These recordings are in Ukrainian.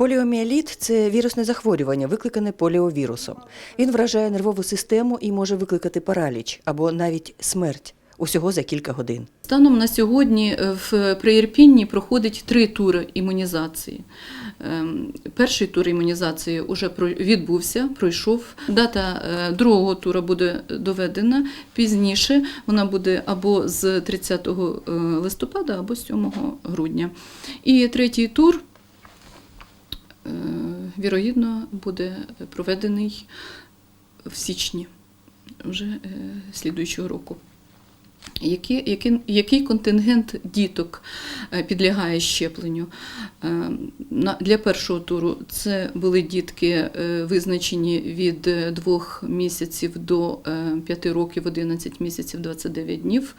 Поліоміеліт це вірусне захворювання, викликане поліовірусом. Він вражає нервову систему і може викликати параліч або навіть смерть усього за кілька годин. Станом на сьогодні е, в при Ірпінні проходить три тури імунізації. Ем, Перший тур імунізації вже відбувся, пройшов. Дата е, другого туру буде доведена пізніше. Вона буде або з 30 е, листопада, або з 7 грудня. І третій тур, вірогідно, буде проведений в січні вже е, слідуючого року. Які, які, який контингент діток е, підлягає щепленню? Е, Для першого туру це були дітки, е, визначені від 2 місяців до 5 років, 11 місяців, 29 днів.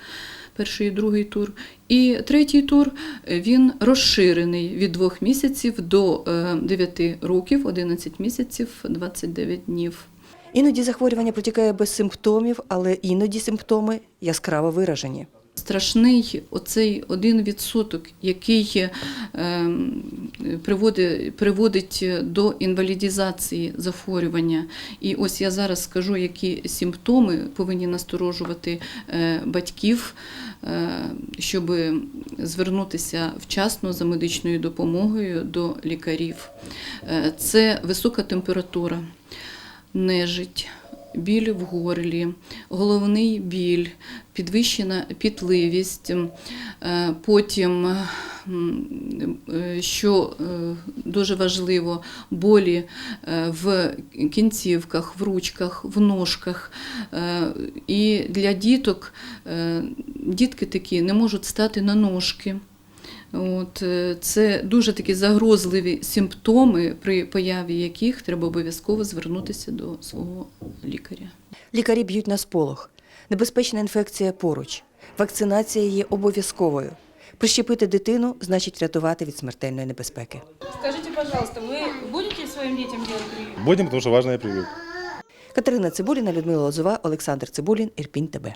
Перший і другий тур. І третій тур він розширений від 2 місяців до е, 9 років, 11 місяців, 29 днів. Іноді захворювання протікає без симптомів, але іноді симптоми яскраво виражені. Страшний оцей один відсоток, який е, приводить, приводить до інвалідізації захворювання. І ось я зараз скажу, які симптоми повинні насторожувати е, батьків, е, щоб звернутися вчасно за медичною допомогою до лікарів. Це висока температура, нежить. Біль в горлі, головний біль, підвищена пітливість, е, потім, е, що е, дуже важливо, болі в кінцівках, в ручках, в ножках. І для діток дітки такі не можуть стати на ножки. От, е, це дуже такі загрозливі симптоми, при появі яких треба обов'язково звернутися до свого лікаря. Лікарі б'ють на сполох. Небезпечна інфекція поруч. Вакцинація є обов'язковою. Прищепити дитину значить врятувати від смертельної небезпеки. Скажите, пожалуйста, вы будете своим детям делать прививку? Будем, потому что важная прививка. Катерина Цибуліна, Людмила Лозова, Олександр Цибулін, Ірпінь ТБ.